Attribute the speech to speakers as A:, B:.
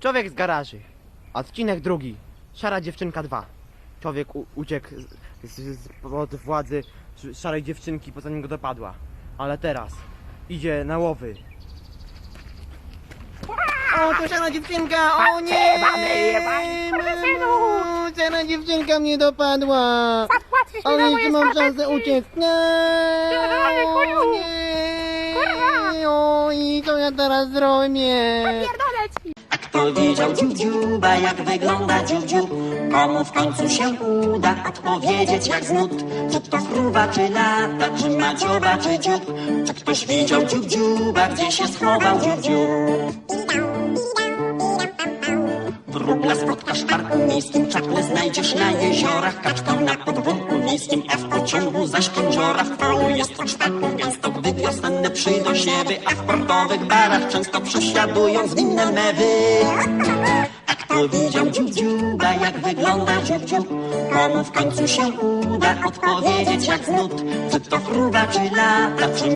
A: Człowiek z garaży. Odcinek drugi. Szara dziewczynka 2. Człowiek u- uciekł z, z, z, od władzy sz- szarej dziewczynki, poza nim go dopadła. Ale teraz idzie na łowy. O, to szara dziewczynka! O nie! Mamo, Szara dziewczynka mnie dopadła! Ale jeszcze mam szansę uciec! Nie! Nie! Oj, co ja teraz zrobię?
B: A kto widział dziób dziuba, jak wygląda dziób? Komu w końcu się uda odpowiedzieć jak znud? Czy to fruwa, czy lata, czy ma dzioba, czy dziób? Czy ktoś widział dziuba, gdzie się schował dziób w parku miejskim, czaple znajdziesz na jeziorach, kaczkę na podwórku miejskim, a w pociągu zaś kędziora w polu jest po czwarku gęsto, gdy wiosenne przyjdą siebie, a w portowych barach często przesiadują zwinne mewy. A kto widział dziób dziuba, jak wygląda dziób? Komu w końcu się uda odpowiedzieć jak znud? Czy to fruwa, czy lata, czy